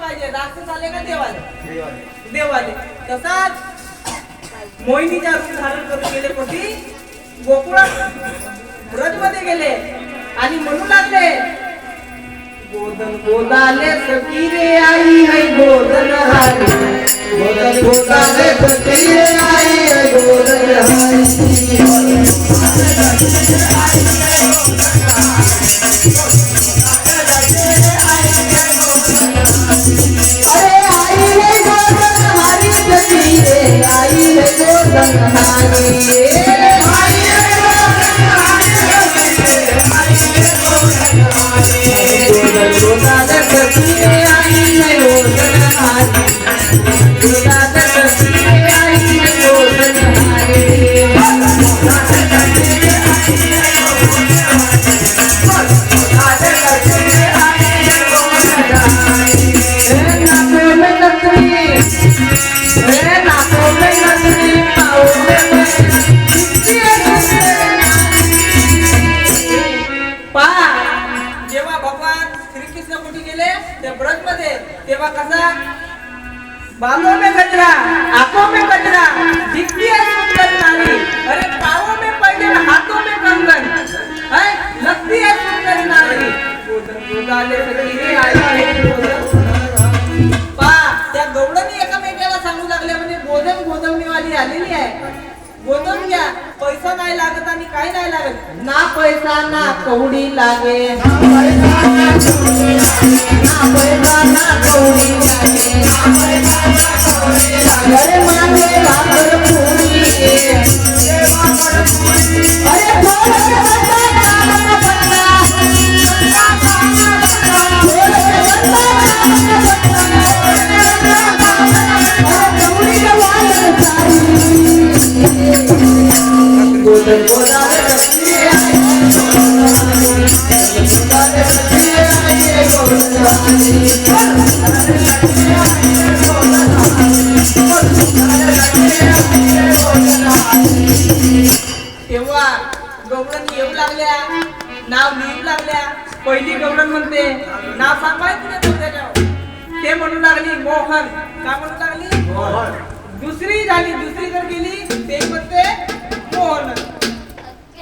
पाहिजे. राक्षस आले का देवाले? देवाले. तसाच मोहिनीच्या रूप धारण करून गेले कोठी गोकुळात ब्रजमध्ये गेले. आणि म्हणू लागले गोदन गोदाले सखी रे आई है गोदन हारी. गोदन गोदाले सखी रे आई है गोदन हारी. जेव्हा भगवान श्रीकृष्ण कुठे गेले? त्या ब्रजमध्ये तेव्हा कसा? बालों में गजरा आंखों में गजरा दिखती है सुंदर नारी. अरे में हाथों में कंगन. है? लगती है सुंदर नारी. आई है गोदम घ्या. पैसा नाही लागत आणि काही नाही लागत. ना पैसा ना कवडी लागे. ना पैसा ना कवडी लागे. अरे मागे भाकर पुरी. अरे थोडं लिहू लागल्या. पहिली गवळण म्हणते नाव तुझ्या चौथ्याच्या ते म्हणू लागली मोहन. का म्हणू लागली? दुसरी झाली दुसरी जर गेली ते म्हणते मोहन.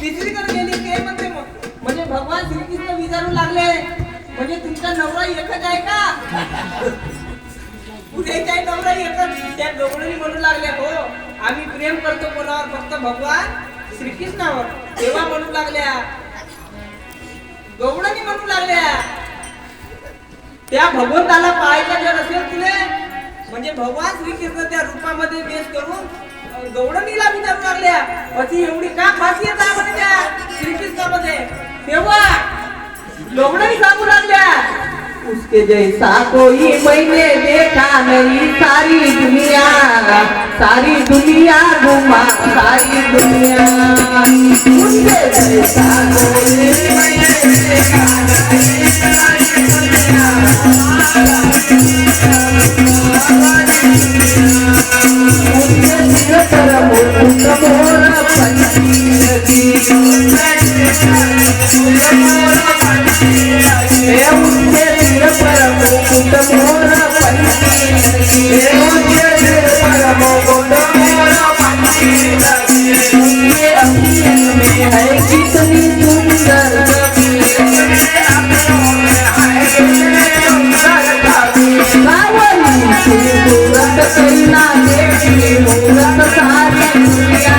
तिसरी जर गेली ते म्हणते. म्हणजे भगवान श्रीकृष्ण विचारू लागले म्हणजे तुमचा नवरा एकच आहे का? पुढे काही नवरा एकच? त्या गवळणी म्हणू लागल्या हो आम्ही प्रेम करतो कोणावर फक्त भगवान श्रीकृष्णावर. तेव्हा म्हणू लागल्या गवळणी म्हणू लागल्या. त्या भगवंताला पाहायचं जर असेल तुले म्हणजे भगवान श्रीकृष्ण त्या रूपामध्ये वेश करून अं, गवळणीला विचारू लागल्या. अशी एवढी का खासियत आहे म्हणे त्या श्रीकृष्णामध्ये? तेव्हा गवळणी सांगू लागल्या. उसके जैसा कोई मैंने देखा नहीं सारी दुनिया सारी दुनिया घुमा सारी दुनिया। उसके जैसा कोई सारी दुनिया सारी दुनिया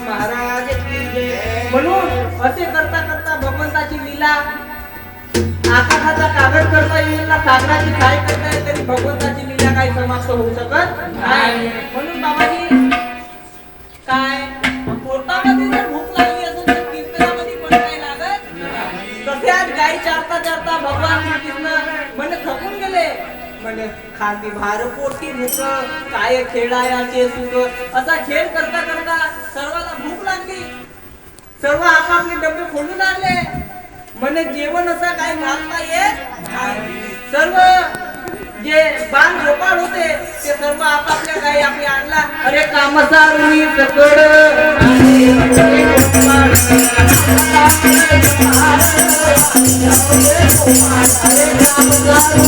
महाराज म्हणून असे करता करता भगवंताची लीला आकाशाचा कागद करता येईल ना सागराची काय करता येईल तरी भगवंताची लीला काही समाप्त होऊ शकत नाही. म्हणून बाबाजी काय? पोटामध्ये जर भूक लागली असेल तर कीर्तनामध्ये पण काय लागत. तसे आज गाई चारता चारता भगवान श्रीकृष्ण म्हणजे थकून गेले. म्हणजे खाती भार पोटी भूक काय खेळायाचे सुख? असा खेळ करता करता सर्वाला भूक लागली. सर्व आपापले डबे खोलू लागले म्हणे जेवण असं काय घालता येत सर्व जे बाण झोपाळ होते ते सर्व आपापल्या काही आम्ही आणला. अरे कामसा रुई सकड. Yeah.